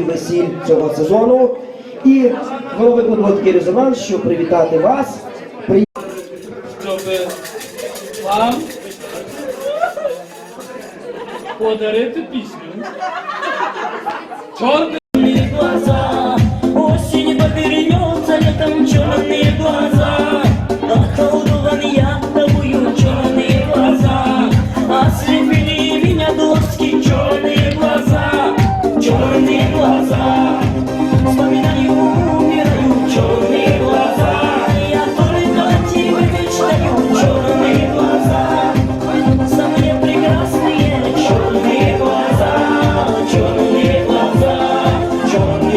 весіль цього сезону. І ми виконуємо такий резонанс, щоб привітати вас. При- щоб вам подарити пісню. Чорний глаза Осень повернется, летом черные глаза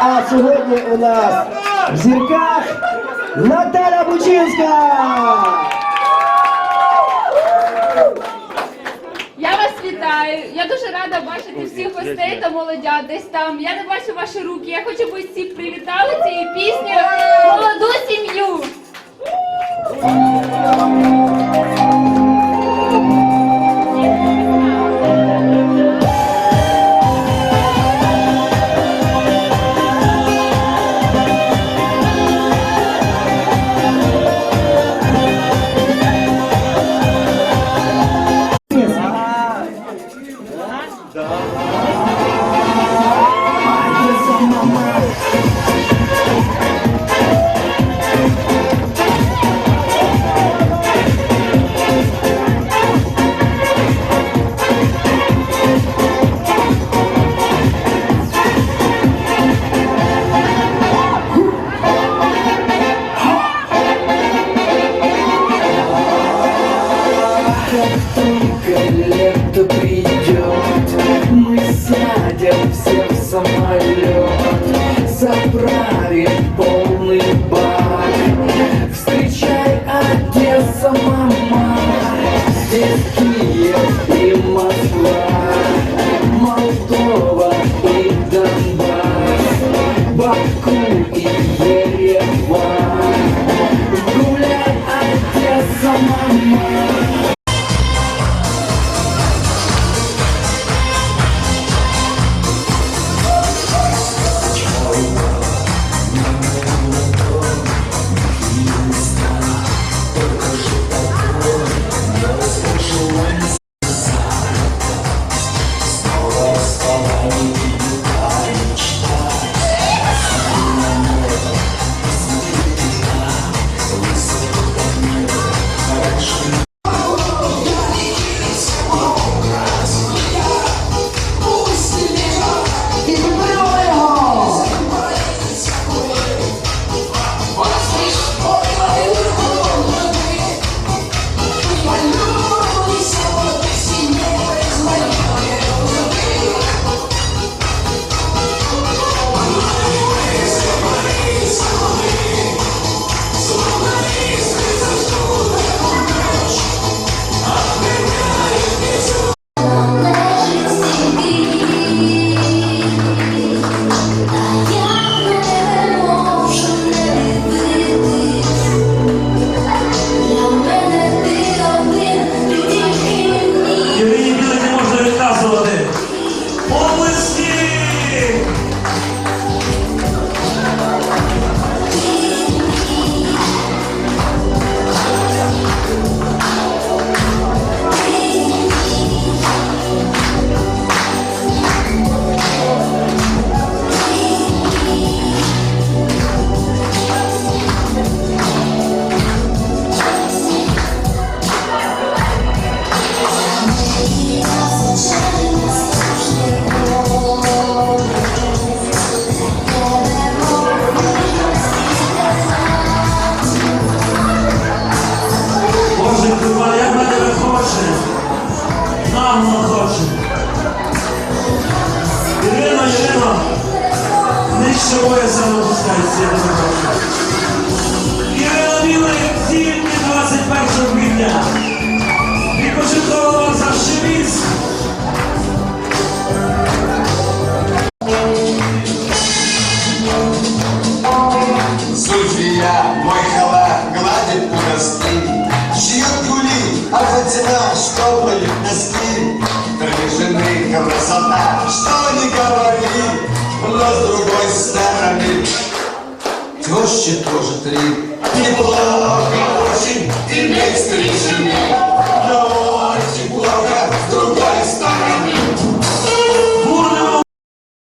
а сьогодні у нас в зірках Наталя Бучинська! Я вас вітаю. Я дуже рада бачити всіх гостей та молодят десь там. Я не бачу ваші руки. Я хочу, щоб ви всі привітали цією піснею самолет, заправим полный бак. Встречай, Одесса, мама, здесь Киев и Москва, Молдова и Донбасс, Баку и Ереван. Гуляй, Одесса, мама. машина не собою самопускається, я не захочу. І 21 квітня. І пожитково завжди. ще дуже три. І благо иметь і найстрішини, на очі блага, друга